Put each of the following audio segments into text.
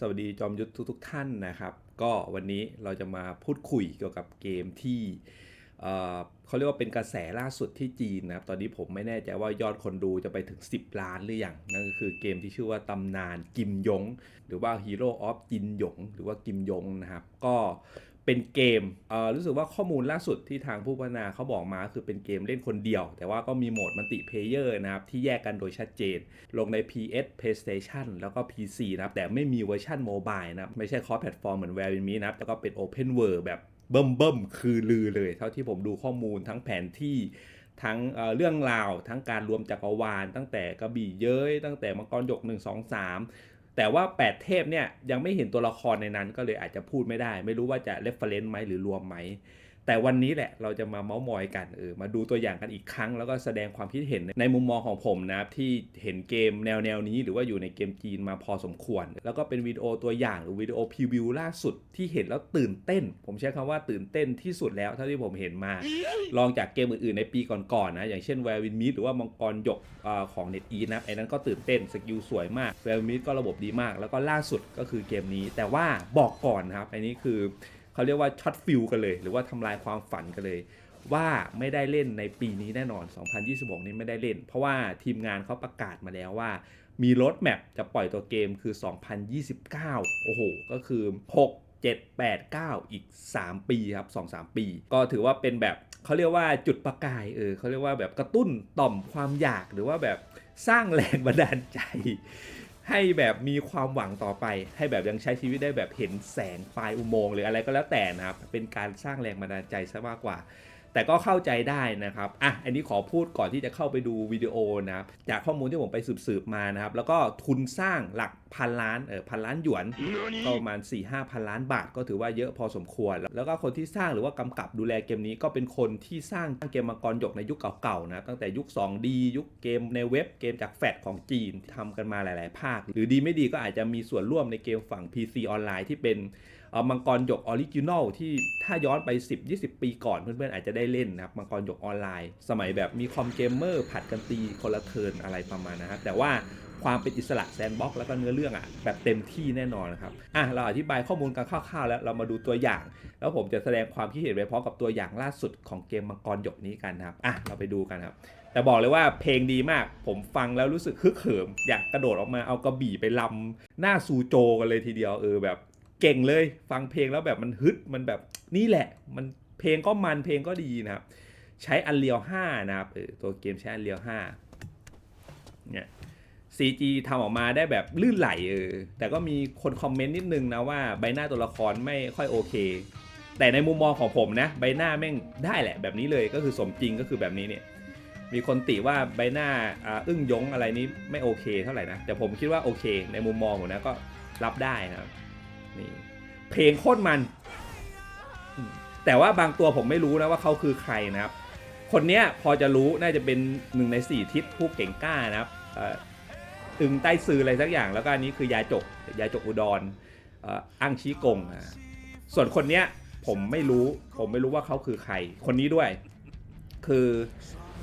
สวัสดีจอมยุทธทุกๆท่านนะครับ ก็วันนี้เราจะมาพูดคุยเกี่ยวกับเกมที่เเขาเรียกว่าเป็นกระแสล่าสุดที่จีนนะครับ ตอนนี้ผมไม่แน่ใจว่ายอดคนดูจะไปถึง 10 ล้านหรือยังนั่นก็คือเกมที่ชื่อว่าตำนานกิมยง หรือว่า Hero of จินหยง หรือว่ากิมยงนะครับ ก็ เป็นเกมเอ่อรู้สึกว่าข้อมูลล่าสุดที่ทางผู้พัฒนาเขาบอกมาคือเป็นเกมเล่นคนเดียว แต่ว่าก็มีโหมดมัลติเพเยอร์นะครับ ที่แยกกันโดยชัดเจน ลงใน PS PlayStation แล้วก็ PC นะครับ แต่ไม่มีเวอร์ชันโมบายนะครับ ไม่ใช่คอร์สแพลตฟอร์มเหมือน w ว r e มีนะครับแล้วก็เป็น Open World แบบเบิ่มเบิ่มคือลือเลย เท่าที่ผมดูข้อมูลทั้งแผนที่ทั้งเเรื่องราวทั้งการรวมจักรวาล ตั้งแต่กระบี่เย้ยตั้งแต่มังกรหยก 1 2 3 แต่ว่า 8 เทพเนี่ยยังไม่เห็นตัวละครในนั้นก็เลยอาจจะพูดไม่ได้ ไม่รู้ว่าจะเลฟเฟรนซ์ไหมหรือรวมไหม แต่วันนี้แหละเราจะมาเมาส์มอยกันเออมาดูตัวอย่างกันอีกครั้ง แล้วก็แสดงความคิดเห็นในมุมมองของผมนะครับที่เห็นเกมแนวแนวนี้ หรือว่าอยู่ในเกมจีนมาพอสมควร แล้วก็เป็นวิดีโอตัวอย่างหรือวิดีโอพรีวิวล่าสุดที่เห็นแล้วตื่นเต้น ผมใช้คำว่าตื่นเต้นที่สุดแล้วเท่าที่ผมเห็นมา ลองจากเกมอื่นๆในปีก่อนๆนะอย่างเช่น w ว r e วินมิดหรือว่ามังกรหยกอของ n e t e นะไอ้นั้นก็ตื่นเต้นสกิลสวยมาก w ว r e วินมิดก็ระบบดีมาก แล้วก็ล่าสุดก็คือเกมนี้ แต่ว่าบอกก่อนนะครับอันนี้คือ เขาเรียกว่าช็อตฟิลกันเลย หรือว่าทำลายความฝันกันเลย ว่าไม่ได้เล่นในปีนี้แน่นอน 2026 นี้ไม่ได้เล่น เพราะว่าทีมงานเขาประกาศมาแล้วว่า มีรถแมพจะปล่อยตัวเกมคือ 2029 โอ้โห ก็คือ 6 7 8 9 อีก 3 ปีครับ 2-3 ปี ก็ถือว่าเป็นแบบเขาเรียกว่าจุดประกายเออเขาเรียกว่าแบบกระตุ้นต่อมความอยากหรือว่าแบบสร้างแรงบันดาลใจ ให้แบบมีความหวังต่อไป ให้แบบยังใช้ชีวิตได้แบบเห็นแสงปลายอุโมงค์หรืออะไรก็แล้วแต่นะครับ เป็นการสร้างแรงบันดาลใจซะมากกว่า แต่ก็เข้าใจได้นะครับอะอันนี้ขอพูดก่อนที่จะเข้าไปดูวิดีโอนะครับจากข้อมูลที่ผมไปสืบๆมานะครับ แล้วก็ทุนสร้างหลักพันล้านเออพันล้านหยวนก็ประมาณ 4 5 พันล้านบาทก็ถือว่าเยอะพอสมควร แล้วก็คนที่สร้างหรือว่ากำกับดูแลเกมนี้ก็เป็นคนที่สร้างเกมมังกรหยกในยุคเก่าๆนะตั้งแต่ยุค 2D ยุคเกมในเว็บเกมจากแฟดของจีนทำกันมาหลาย ๆ ภาค หรือดีไม่ดีก็อาจจะมีส่วนร่วมในเกมฝั่ง PC ออนไลน์ที่เป็นเอ่อ มังกรหยกออริจินอลที่ถ้าย้อนไป 10-20 ปีก่อนเพื่อนๆอาจจะได้เล่นนะครับมังกรหยกออนไลน์ สมัยแบบมีคอมเกมเมอร์ผัดกันตีคนละเทิร์นอะไรประมาณนะครับแต่ว่าความเป็นอิสระแซนด์บ็อกแล้วก็เนื้อเรื่องอะแบบเต็มที่แน่นอนนะครับอะเราอธิบายข้อมูลกันคร่าวๆแล้วเรามาดูตัวอย่าง แล้วผมจะแสดงความคิดเห็นไปพร้อมกับตัวอย่างล่าสุดของเกมมังกรหยกนี้กันนะครับอะเราไปดูกันครับ แต่บอกเลยว่าเพลงดีมาก ผมฟังแล้วรู้สึกฮึกเหิม อยากกระโดดออกมาเอากระบี่ไปลำหน้าซูโจกันเลยทีเดียวเออแบบ เก่งเลย ฟังเพลงแล้วแบบมันฮึดมันแบบนี่แหละ มันเพลงก็มันเพลงก็ดีนะครับ ใช้ Unreal 5นะครับตัวเกมใช้ Unreal 5เนี่ย CG ทำออกมาได้แบบลื่นไหลเออแต่ก็มีคนคอมเมนต์นิดนึงนะว่าใบหน้าตัวละครไม่ค่อยโอเค แต่ในมุมมองของผมนะใบหน้าแม่งได้แหละแบบนี้เลยก็คือสมจริงก็คือแบบนี้เนี่ยมีคนติว่าใบหน้าอ่าอึ้งยงอะไรนี้ไม่โอเคเท่าไหร่นะแต่ผมคิดว่าโอเค ในมุมมองผมนะก็รับได้นะครับ นี่เพลงโคตรมัน แต่ว่าบางตัวผมไม่รู้นะว่าเขาคือใครนะครับ คนเนี้ยพอจะรู้น่าจะเป็นหนึ่งในสี่ทิศผู้เก่งกล้านะครับอึงใต้ซืออะไรสักอย่างแล้วก็อันนี้คือยาจกยาจกอุดรอ่ออั้งชี้กงอ่าส่วนคนเนี้ยผมไม่รู้ผมไม่รู้ว่าเขาคือใคร คนนี้ด้วย คือ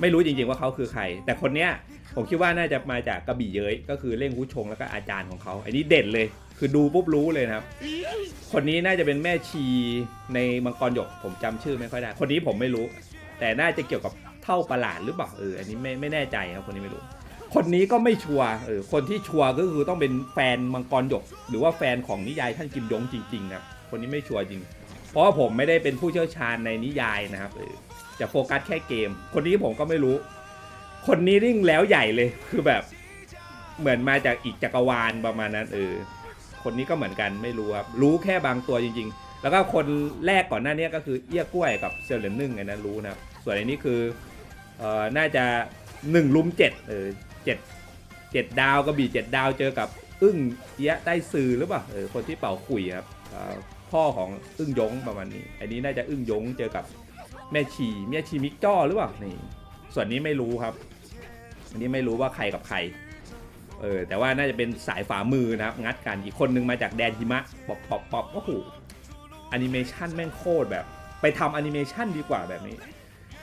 ไม่รู้จริงๆว่าเขาคือใคร แต่คนเนี้ยผมคิดว่าน่าจะมาจากกระบี่เย้ยก็คือเล่งผู้ชงแล้วก็อาจารย์ของเขา อันนี้เด่นเลย คือดูปุ๊บรู้เลยนะครับ คนนี้น่าจะเป็นแม่ชีในมังกรหยก ผมจำชื่อไม่ค่อยได้ คนนี้ผมไม่รู้ แต่น่าจะเกี่ยวกับเท่าประหลาดหรือเปล่าเอออันนี้ไม่ไม่แน่ใจครับคนนี้ไม่รู้ คนนี้ก็ไม่ชัวร์เออคนที่ชัวร์ก็คือต้องเป็นแฟนมังกรหยก หรือว่าแฟนของนิยายท่านกิมยงจริงๆนะครับคนนี้ไม่ชัวร์จริง เพราะว่าผมไม่ได้เป็นผู้เชี่ยวชาญในนิยายนะครับเออจะโฟกัสแค่เกม คนนี้ผมก็ไม่รู้ คนนี้ริ่งแล้วใหญ่เลยคือแบบเหมือนมาจากอีกจักรวาลประมาณนั้นเออ คนนี้ก็เหมือนกันไม่รู้ครับรู้แค่บางตัวจริง ๆ แล้วก็คนแรกก่อนหน้านี้ก็คือเอี้ยกล้วยกับเซียวเหรียญนึ่งไงนะรู้นะครับส่วนอันนี้คือเอ่อน่าจะหนึ่งลุมเจ็ดเออเจ็ดเจ็ดดาวกระบี่เจ็ดดาวเจอกับอึ้งเอี้ยใต้ซือหรือเปล่าเออคนที่เป่าขุยครับพ่อของอึ้งยงประมาณนี้ อันนี้น่าจะอึ้งยงเจอกับแม่ชีแม่ชีมิกจ้อหรือเปล่านี่ส่วนนี้ไม่รู้ครับ อันนี้ไม่รู้ว่าใครกับใคร เออแต่ว่าน่าจะเป็นสายฝ่ามือนะครับ งัดกันอีกคนนึงมาจากแดนหิมะปอบปอบปอบโอ้โหแอนิเมชันแม่งโคตรแบบ ไปทำแอนิเมชันดีกว่าแบบนี้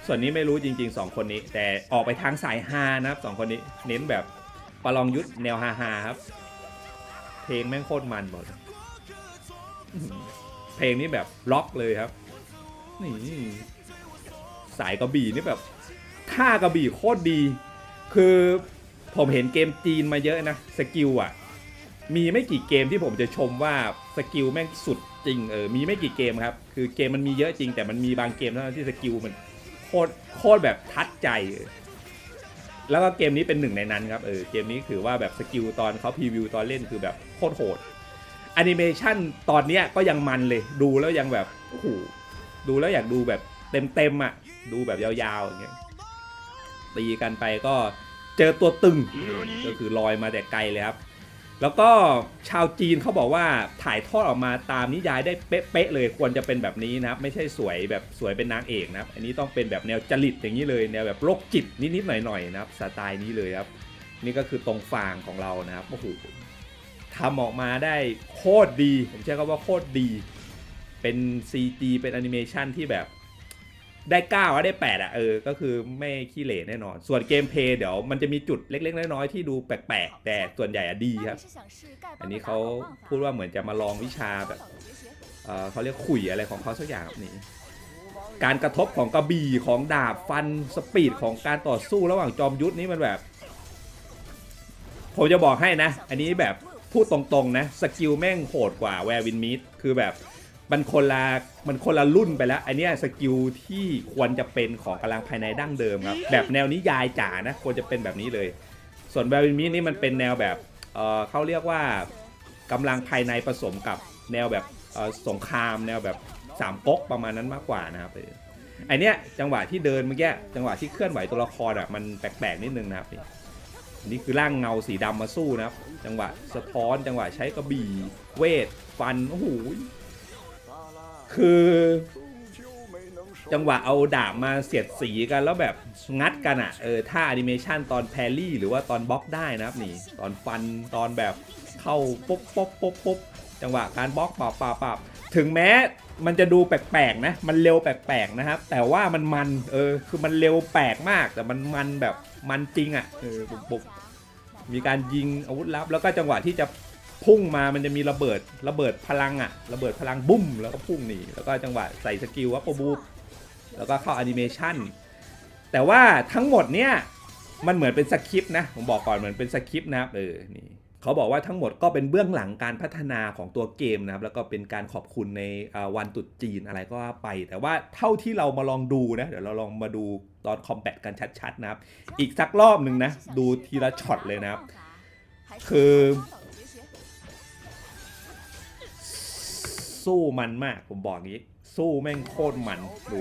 ส่วนนี้ไม่รู้จริง ๆ 2 คนนี้ แต่ออกไปทางสายฮานะครับสองคนนี้เน้นแบบประลองยุทธแนวฮาๆครับ เพลงแม่งโคตรมันหมดเพลงนี้แบบล็อกเลยครับนี่สายกระบี่นี่แบบท่ากระบี่โคตรดี คือ ผมเห็นเกมจีนมาเยอะนะสกิลอะ มีไม่กี่เกมที่ผมจะชมว่าสกิลแม่งสุดจริงเออมีไม่กี่เกมครับ คือเกมมันมีเยอะจริง แต่มันมีบางเกมเท่านั้นที่สกิลมันโคตรโคตรแบบทัดใจ แล้วก็เกมนี้เป็นหนึ่งในนั้นครับเออเกมนี้ถือว่าแบบสกิลตอนเขาพรีวิวตอนเล่นคือแบบโคตรโหดแอนิเมชันตอนเนี้ยก็ยังมันเลยดูแล้วยังแบบโอ้โหดูแล้วอยากดูแบบเต็มๆอะ ดูแบบยาวๆอย่างเงี้ยตีกันไปก็ เจอตัวตึงก็คือลอยมาแต่ไกลเลยครับ แล้วก็ชาวจีนเขาบอกว่าถ่ายทอดออกมาตามนิยายได้เป๊ะๆเลยควรจะเป็นแบบนี้นะครับ ไม่ใช่สวยแบบสวยเป็นนางเอกนะครับ อันนี้ต้องเป็นแบบแนวจริตอย่างนี้เลยแนวแบบโรคจิตนิดๆหน่อยๆนะครับสไตล์นี้เลยครับ นี่ก็คือตรงฟางของเรานะครับโอ้โหทำออกมาได้โคตรดี ผมใช้คำว่าโคตรดี เป็น CG เป็นแอนิเมชันที่แบบ ได้9อะได้8อะเออ ก็คือไม่ขี้เหร่แน่นอน ส่วนเกมเพลย์เดี๋ยวมันจะมีจุดเล็ก ๆ น้อยๆที่ดูแปลกๆ แต่ส่วนใหญ่อะดีครับ อันนี้เขาพูดว่าเหมือนจะมาลองวิชาแบบเอ่อเขาเรียกขุยอะไรของเขาสักอย่างครับนี่การกระทบของกระบี่ของดาบฟันสปีดของการต่อสู้ระหว่างจอมยุทธนี่มันแบบ ผมจะบอกให้นะ อันนี้แบบพูดตรงๆนะสกิลแม่งโหดกว่าแวร์วินมิดคือแบบ มันคนละมันคนละรุ่นไปแล้วอันเนี้ยสกิลที่ควรจะเป็นของกำลังภายในดั้งเดิมครับ แบบแนวนิยายจ๋านะควรจะเป็นแบบนี้เลย ส่วนแวร์วินมิดนี่มันเป็นแนวแบบเออเขาเรียกว่ากำลังภายในผสมกับแนวแบบเอ่อสงครามแนวแบบสามก๊กประมาณนั้นมากกว่านะครับเออไอเนี้ยจังหวะที่เดินเมื่อกี้จังหวะที่เคลื่อนไหวตัวละครอะมันแปลกๆนิดนึงนะครับนี่อันนี่คือร่างเงาสีดำมาสู้นะครับ จังหวะสะท้อนจังหวะใช้กระบี่เวทฟันโอ้โห คือจังหวะเอาดาบมาเสียดสีกันแล้วแบบงัดกันอะเออท่าแอนิเมชันตอนแพรรี่หรือว่าตอนบล็อกได้นะครับนี่ ตอนฟันตอนแบบเข้าปุ๊บปุ๊บปุ๊บปุ๊บจังหวะการบล็อกปาบปาบปาบถึงแม้มันจะดูแปลกๆนะ มันเร็วแปลกๆนะครับ แต่ว่ามันมันเออคือมันเร็วแปลกมาก แต่มันมันแบบมันจริงอะเออปุ๊บมีการยิงอาวุธลับแล้วก็จังหวะที่จะ พุ่งมามันจะมีระเบิดระเบิดพลังอะระเบิดพลังบุ้มแล้วก็พุ่งหนีแล้วก็จังหวะใส่สกิลวัปบูแล้วก็เข้าแอนิเมชันแต่ว่าทั้งหมดเนี่ยมันเหมือนเป็นสคริปต์นะผมบอกก่อนเหมือนเป็นสคริปต์นะครับเออนี่เขาบอกว่าทั้งหมดก็เป็นเบื้องหลังการพัฒนาของตัวเกมนะครับแล้วก็เป็นการขอบคุณในวันตรุษจีนอะไรก็ว่าไป แต่ว่าเท่าที่เรามาลองดูนะเดี๋ยวเราลองมาดูตอนคอมแบทกันชัดๆนะครับ อีกสักรอบหนึ่งนะดูทีละช็อตเลยนะครับ คือ สู้มันมาก ผมบอกงี้ สู้แม่งโคตรมันดู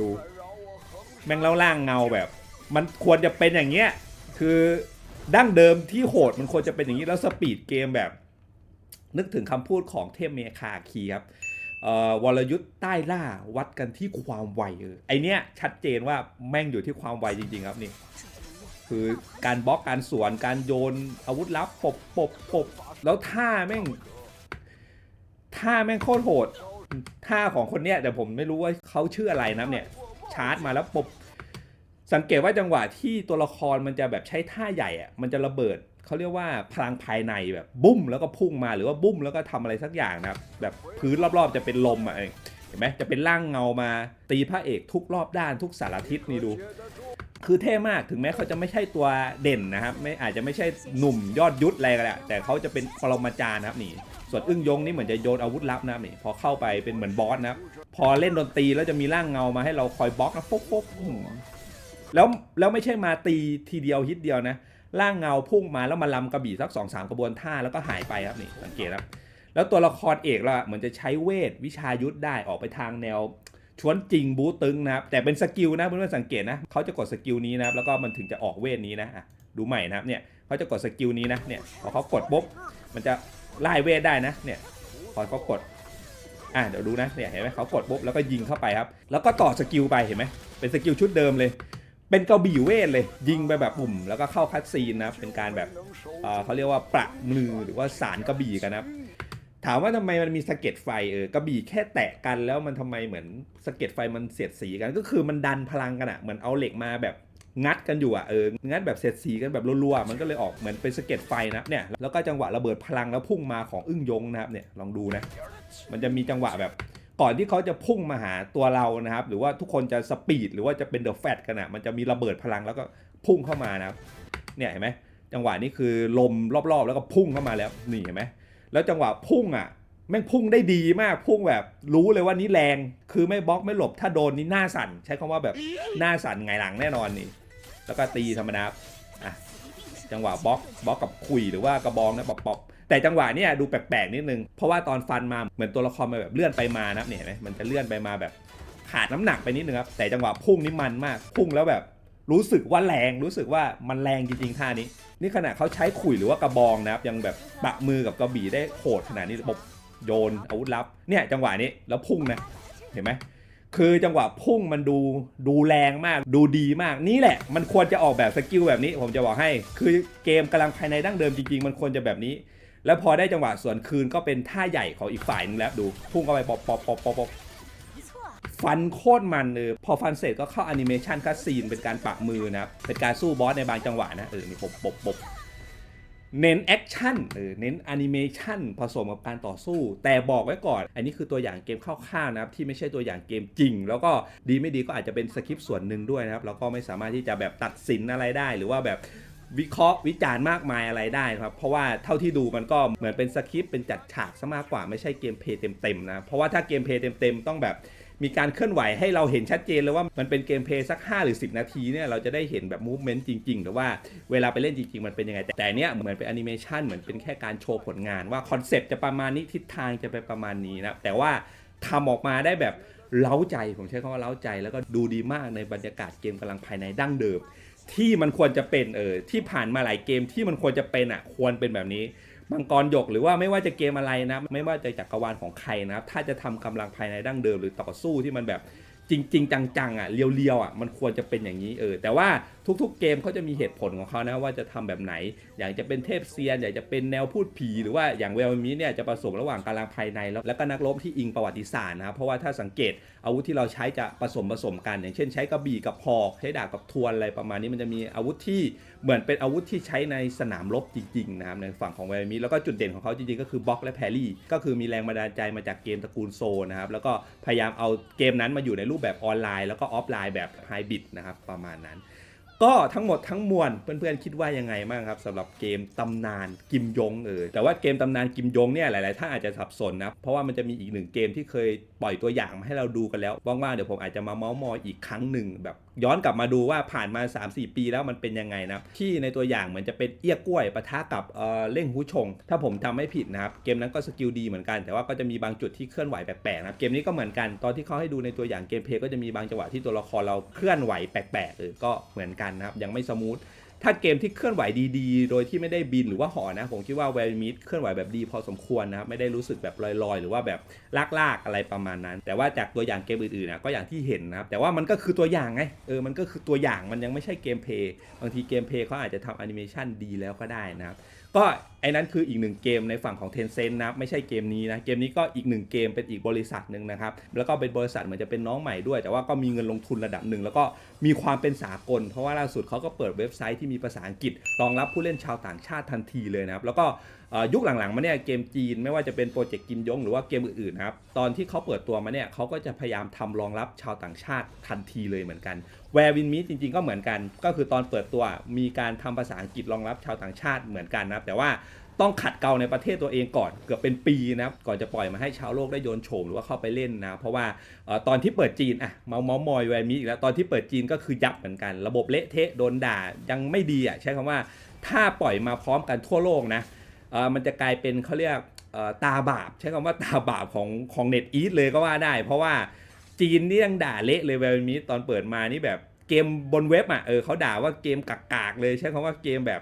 ดู แม่งเล่าล่างเงาแบบ มันควรจะเป็นอย่างเงี้ยคือดั้งเดิมที่โหดมันควรจะเป็นอย่างนี้แล้วสปีดเกมแบบ นึกถึงคำพูดของเทพเมคาคีครับเอ่อวรยุทธ์ใต้ล่าวัดกันที่ความไวเออไอเนี้ยชัดเจนว่าแม่งอยู่ที่ความไวจริง ๆ ครับนี่ คือการบล็อกการสวนการโยนอาวุธลับปบปบปบแล้วท่าแม่ง ท่าแม่งโคตรโหดท่าของคนเนี้ยแต่ผมไม่รู้ว่าเขาชื่ออะไรนะเนี่ย ชาร์จมาแล้วปบสังเกตว่าจังหวะที่ตัวละครมันจะแบบใช้ท่าใหญ่อะมันจะระเบิดเขาเรียกว่าพลังภายในแบบบุ้มแล้วก็พุ่งมาหรือว่าบุ้มแล้วก็ทำอะไรสักอย่างนะครับแบบพื้นรอบๆจะเป็นลมอะเห็นไหมจะเป็นร่างเงามาตีพระเอกทุกรอบด้านทุกสารทิศนี่ดู คือเท่มากถึงแม้เขาจะไม่ใช่ตัวเด่นนะครับไม่อาจจะไม่ใช่หนุ่มยอดยุทธอะไรก็แหละแต่เขาจะเป็นปรมาจารย์นะครับนี่ ส่วนอึ้งยงนี่เหมือนจะโยนอาวุธลับนะนี่พอเข้าไปเป็นเหมือนบอสนะพอเล่นดนตรีแล้วจะมีร่างเงามาให้เราคอยบล็อกนะปุ๊บปุ๊บแล้วแล้วไม่ใช่มาตีทีเดียวฮิตเดียวนะร่างเงาพุ่งมาแล้วมาลำกระบี่สักสองสามกระบวนท่าแล้วก็หายไปครับนี่สังเกตครับแล้วตัวละครเอกเราอะเหมือนจะใช้เวทวิชายุทธได้ออกไปทางแนวชวนจริงบูตึงนะครับแต่เป็นสกิลนะเพื่อนๆสังเกตนะเขาจะกดสกิลนี้นะครับแล้วก็มันถึงจะออกเวทนี้นะอะดูใหม่นะครับเนี่ยเขาจะกดสกิลนี้นะเนี่ยพอเขากดปุ๊บมันจะ ไล่เวทได้นะเนี่ยพอเขากดอะเดี๋ยวดูนะเนี่ยเห็นไหมเขากดปุ๊บแล้วก็ยิงเข้าไปครับ แล้วก็ต่อสกิลไปเห็นไหมเป็นสกิลชุดเดิมเลย เป็นกระบี่เวทเลย ยิงไปแบบปุ่มแล้วก็เข้าคัดซีนนะเป็นการแบบเเขาเรียกว่าประมือหรือว่าสารกระบี่กันนะถามว่าทำไมมันมีสะเก็ดไฟเออกระบี่แค่แตะกันแล้วมันทำไมเหมือนสะเก็ดไฟมันเสียดสีกัน ก็คือมันดันพลังกันอะเหมือนเอาเหล็กมาแบบ งัดกันอยู่อะเอองัดแบบเสียดสีกันแบบรัวๆมันก็เลยออกเหมือนเป็นสะเก็ดไฟนะเนี่ยแล้วก็จังหวะระเบิดพลังแล้วพุ่งมาของอึ้งยงนะครับเนี่ยลองดูนะมันจะมีจังหวะแบบก่อนที่เขาจะพุ่งมาหาตัวเรานะครับ หรือว่าทุกคนจะสปีดหรือว่าจะเป็นเดอะแฟตกันอะมันจะมีระเบิดพลังแล้วก็พุ่งเข้ามานะครับเนี่ยเห็นไหมจังหวะนี้คือลมรอบๆ แล้วก็พุ่งเข้ามาแล้วนี่เห็นไหมแล้วจังหวะพุ่งอะแม่งพุ่งได้ดีมากพุ่งแบบรู้เลยว่านี่แรง คือไม่บล็อกไม่หลบถ้าโดนนี่หน้าสั่น ใช้คำว่าแบบหน้าสั่นไงหลังแน่นอนนี่ แล้วก็ตีธรรมดาอะจังหวะบล็อกบล็อกกับคุยหรือว่ากระบองนะปอบปอบแต่จังหวะเนี้ยดูแปลกๆนิดนึง เพราะว่าตอนฟันมาเหมือนตัวละครมันแบบเลื่อนไปมานะเนี่ยนไหมมันจะเลื่อนไปมาแบบขาดน้ำหนักไปนิดนึงครับแต่จังหวะพุ่งนี่มันมาก พุ่งแล้วแบบรู้สึกว่าแรงรู้สึกว่ามันแรงจริงๆท่านี้ นี่ขณะเขาใช้ขุยหรือว่ากระบองนะครับยังแบบปะมือกับกระบี่ได้โหดขนาดนี้บบโยนอาวุธลับเนี่ยจังหวะนี้แล้วพุ่งนะเห็นไหม คือจังหวะพุ่งมันดูดูแรงมากดูดีมากนี่แหละ มันควรจะออกแบบสกิลแบบนี้ ผมจะบอกให้ คือเกมกำลังภายในดั้งเดิมจริงๆ มันควรจะแบบนี้ แล้วพอได้จังหวะส่วนคืนก็เป็นท่าใหญ่ของอีกฝ่ายนึงแล้วดู พุ่งเข้าไปปอบปอบปอบปอบปอบฟันโคตรมันเลยพอฟันเสร็จก็เข้าแอนิเมชันคัสซีนเป็นการปะมือนะเป็นการสู้บอสในบางจังหวะนะเออนี่ปบปบปบ เน้นแอคชั่นเออเน้นแอนิเมชันผสมกับการต่อสู้ แต่บอกไว้ก่อน อันนี้คือตัวอย่างเกมคร่าวๆนะครับ ที่ไม่ใช่ตัวอย่างเกมจริง แล้วก็ดีไม่ดีก็อาจจะเป็นสคริปต์ส่วนหนึ่งด้วยนะครับ แล้วก็ไม่สามารถที่จะแบบตัดสินอะไรได้ หรือว่าแบบวิเคราะห์วิจารณ์มากมายอะไรได้ครับ เพราะว่าเท่าที่ดูมันก็เหมือนเป็นสคริปต์เป็นจัดฉากซะมากกว่าไม่ใช่เกมเพย์เต็มๆนะ เพราะว่าถ้าเกมเพย์เต็มๆต้องแบบ มีการเคลื่อนไหวให้เราเห็นชัดเจนเลยว่ามันเป็นเกมเพลย์สัก 5 หรือ 10 นาทีเนี่ยเราจะได้เห็นแบบมูฟเมนต์จริงๆหรือว่าเวลาไปเล่นจริงๆ มันเป็นยังไง แต่เนี้ยเหมือนเป็นแอนิเมชันเหมือนเป็นแค่การโชว์ผลงานว่าคอนเซปต์จะประมาณนี้ทิศทางจะไปประมาณนี้นะแต่ว่าทำออกมาได้แบบเล้าใจผมใช้คำว่าเล้าใจ แล้วก็ดูดีมากในบรรยากาศเกมกำลังภายในดั้งเดิม ที่มันควรจะเป็นเออที่ผ่านมาหลายเกมที่มันควรจะเป็นอะควรเป็นแบบนี้ มังกรหยกหรือว่าไม่ว่าจะเกมอะไรนะ ไม่ว่าจะจักรวาลของใครนะครับ ถ้าจะทำกำลังภายในดั้งเดิมหรือต่อสู้ที่มันแบบ จริงๆจังๆอะเลียวๆอะมันควรจะเป็นอย่างนี้เออแต่ว่าทุกๆเกมเขาจะมีเหตุผลของเขานะว่าจะทำแบบไหน อย่างจะเป็นเทพเซียน อยากจะเป็นแนวพูดผีหรือว่าอย่างเวลมีเนี่ยจะผสมระหว่างกำลังภายในแล้วแล้วก็นักรบที่อิงประวัติศาสตร์นะครับเพราะว่าถ้าสังเกตอาวุธที่เราใช้จะผสมผสมกัน อย่างเช่น ใช้กระบี่กับหอกใช้ดาบกับทวนอะไรประมาณนี้มันจะมีอาวุธที่เหมือนเป็นอาวุธที่ใช้ในสนามรบจริงๆนะครับในฝั่งของเวลมีแล้วก็จุดเด่นของเขาจริงๆก็คือบล็อกและแพรี่ก็คือมีแรงบันดาลใจมาจากเกมตระกูลโซนะครับแล้วก็พยายามเอาเกมนั้นมาอยู่ในรูปแบบออนไลน์ แล้วก็ออฟไลน์แบบไฮบริดนะครับประมาณนั้น ก็ทั้งหมดทั้งมวลเพื่อนๆคิดว่ายังไงบ้างครับสำหรับเกมตำนานกิมยงเออแต่ว่าเกมตำนานกิมยงเนี่ยหลายๆท่านอาจจะสับสนนะเพราะว่ามันจะมีอีกหนึ่งเกมที่เคยปล่อยตัวอย่างมาให้เราดูกันแล้วว่างๆเดี๋ยวผมอาจจะมาเมาส์มอยอีกครั้งหนึ่งแบบ ย้อนกลับมาดูว่าผ่านมา 3-4 ปีแล้วมันเป็นยังไงนะที่ในตัวอย่างเหมือนจะเป็นเอี้ยกล้วยปะทะกับเอ่อเล่งหูชง ถ้าผมจำไม่ผิดนะครับ เกมนั้นก็สกิลดีเหมือนกัน แต่ว่าก็จะมีบางจุดที่เคลื่อนไหวแปลกๆนะเกมนี้ก็เหมือนกันตอนที่เขาให้ดูในตัวอย่างเกมเพลย์ก็จะมีบางจังหวะที่ตัวละครเราเคลื่อนไหวแปลกๆเออก็เหมือนกันนะครับยังไม่สมูท ถ้าเกมที่เคลื่อนไหวดีๆ โดยที่ไม่ได้บินหรือว่าห่อนะ ผมคิดว่าเวลมิดเคลื่อนไหวแบบดีพอสมควรนะครับ ไม่ได้รู้สึกแบบลอยๆ หรือว่าแบบลากๆอะไรประมาณนั้น แต่ว่าจากตัวอย่างเกมอื่นๆนะก็อย่างที่เห็นนะครับแต่ว่ามันก็คือตัวอย่างไงเออมันก็คือตัวอย่างมันยังไม่ใช่เกมเพย์บางทีเกมเพย์เขาอาจจะทำแอนิเมชันดีแล้วก็ได้นะครับก็ไอ้นั้นคืออีกหนึ่งเกมในฝั่งของ Tencent นะไม่ใช่เกมนี้นะเกมนี้ก็อีกหนึ่งเกมเป็นอีกบริษัทหนึ่งนะครับแล้วก็เป็นบริษัทเหมือนจะเป็นน้องใหม่ด้วย แต่ว่าก็มีเงินลงทุนระดับหนึ่งแล้วก็มีความเป็นสากล เพราะว่าล่าสุดเขาก็เปิดเว็บไซต์ที่มีภาษาอังกฤษรองรับผู้เล่นชาวต่างชาติทันทีเลยนะครับแล้วก็ยุคหลังๆมาเนี่ยเกมจีนไม่ว่าจะเป็นโปรเจกต์กิมยงหรือว่าเกมอื่นๆนะครับตอนที่เขาเปิดตัวมาเนี่ยเขาก็จะพยายามทำรองรับชาวต่างชาติทันทีเลยเหมือนกันแวร์วินมิจริงๆก็เหมือนกัน ก็คือตอนเปิดตัวมีการทำภาษาอังกฤษรองรับชาวต่างชาติเหมือนกันนะแต่ว่า ต้องขัดเกลาในประเทศตัวเองก่อนเกือบเป็นปีนะครับก่อนจะปล่อยมาให้ชาวโลกได้โยนโฉมหรือว่าเข้าไปเล่นนะ เพราะว่าอตอนที่เปิดจีนอะเมาเมามอยแวมิอีกแล้วตอนที่เปิดจีนก็คือยับเหมือนกัน ระบบเละเทะโดนด่ายังไม่ดีอะใช้คำว่าถ้าปล่อยมาพร้อมกันทั่วโลกนะมันจะกลายเป็นเขาเรียกตาบาป ใช้คำว่าตาบาปของของเน็ตอีทเลยก็ว่าได้ เพราะว่าจีนนี่ยังด่าเละเลยแวมิตอนเปิดมานี่แบบ เกมบนเว็บอะเออเขาด่าว่าเกมกากๆเลยใช้คำว่าเกมแบบ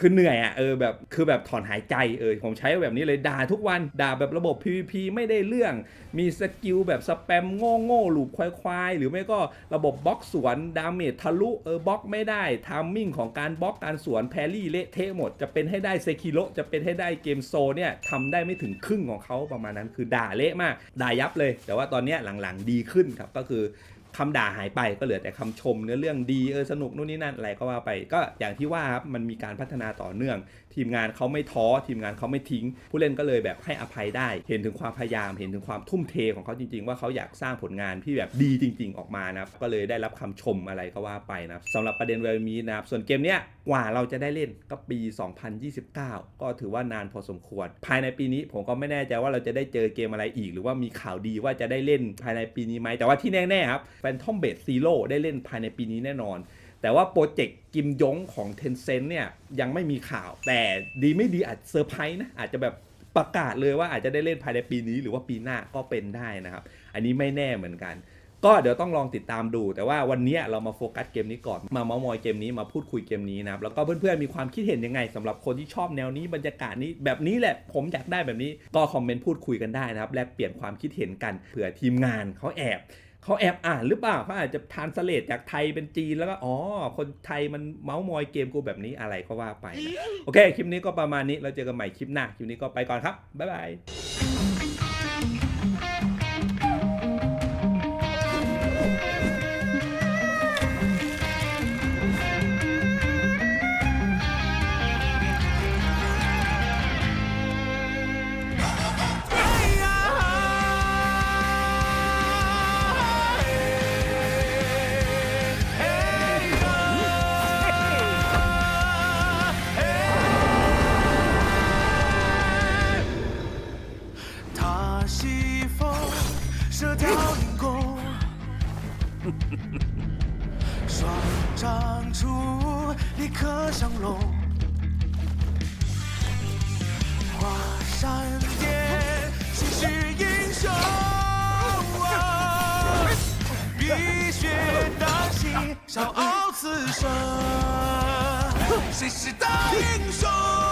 คือเหนื่อยอะเออแบบคือแบบถอนหายใจเออผมใช้แบบนี้เลยด่าทุกวันด่าแบบระบบ PVP ไม่ได้เรื่อง มีสกิลแบบสแปมโง่โง่หลูบควายๆ หรือไม่ก็ระบบบล็อกสวนดาเมจทะลุเออบล็อกไม่ได้ทามมิ่งของการบล็อกการสวนแพรี่เละเทะหมด จะเป็นให้ได้เซคิโ o จะเป็นให้ได้เกมโซเนี่ยทำได้ไม่ถึงครึ่งของเขาประมาณนั้นคือด่าเละมากด่ายับเลย แต่ว่าตอนนี้หลังๆดีขึ้นครับก็คือ คำด่าหายไปก็เหลือแต่คำชมเนื้อเรื่องดีเออสนุกนู่นนี่นั่นอะไรก็ว่าไปก็อย่างที่ว่าครับมันมีการพัฒนาต่อเนื่อง ทีมงานเขาไม่ท้อทีมงานเขาไม่ทิ้ง ผู้เล่นก็เลยแบบให้อภัยได้ เห็นถึงความพยายามเห็นถึงความทุ่มเทของเขาจริง ๆ ว่าเขาอยากสร้างผลงานที่แบบดีจริง ๆ ออกมานะครับก็เลยได้รับคำชมอะไรก็ว่าไปนะสำหรับประเด็นเวลมีนะครับส่วนเกมเนี้ยกว่าเราจะได้เล่นก็ปี 2029 ก็ถือว่านานพอสมควร ภายในปีนี้ผมก็ไม่แน่ใจว่าเราจะได้เจอเกมอะไรอีก หรือว่ามีข่าวดีว่าจะได้เล่นภายในปีนี้ไหมแต่ว่าที่แน่ๆครับแฟนทอมเบดซีโร่ได้เล่นภายในปีนี้แน่นอน แต่ว่าโปรเจกต์กิมยงของ Tencent เนี่ยยังไม่มีข่าว แต่ดีไม่ดีอาจเซอร์ไพรส์นะ อาจจะแบบประกาศเลยว่าอาจจะได้เล่นภายในปีนี้หรือว่าปีหน้าก็เป็นได้นะครับ อันนี้ไม่แน่เหมือนกัน ก็เดี๋ยวต้องลองติดตามดู แต่ว่าวันนี้เรามาโฟกัสเกมนี้ก่อน มาเมาส์มอยเกมนี้มาพูดคุยเกมนี้นะครับ แล้วก็เพื่อนๆมีความคิดเห็นยังไงสำหรับคนที่ชอบแนวนี้บรรยากาศนี้แบบนี้แหละผมอยากได้แบบนี้ก็คอมเมนต์พูดคุยกันได้นะครับแลกเปลี่ยนความคิดเห็นกันเผื่อทีมงานเขาแอบ เขาแอบอ่านหรือเปล่าเขาอาจจะทานสเลตจากไทยเป็นจีนแล้วก็อ๋อ คนไทยมันเมาส์มอยเกมกูแบบนี้อะไรก็ว่าไปนะโอเค คลิปนี้ก็ประมาณนี้เราเจอกันใหม่คลิปหน้าคลิปนี้ก็ไปก่อนครับบ๊ายบาย 大英雄？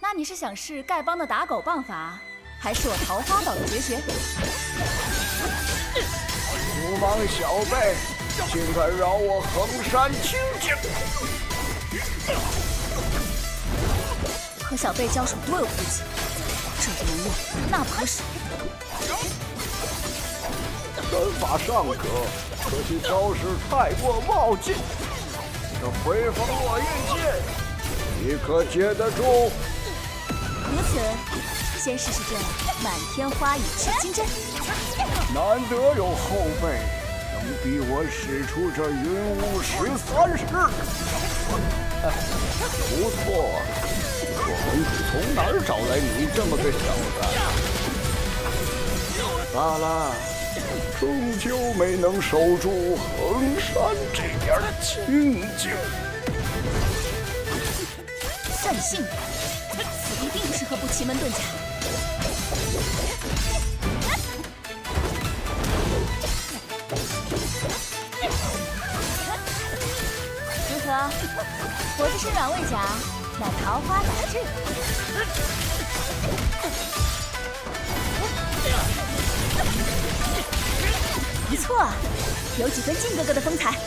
那你是想试丐帮的打狗棒法，还是我桃花岛的绝学？不忙小辈，竟敢扰我衡山清净！和小辈交手多有顾忌，这不能用，那不合适。身法尚可，可惜招式太过冒进。这回风落叶剑，你可接得住？如此，先试试这满天花雨赤金针。难得有后辈能逼我使出这云雾十三式。不错，可公主从哪儿找来你这么个小子？罢了？终究没能守住衡山这点儿清静。算幸运，此地并不适合布奇门遁甲。如何？我这身软猬甲乃桃花杂志。不错，有几分靖哥哥的风采。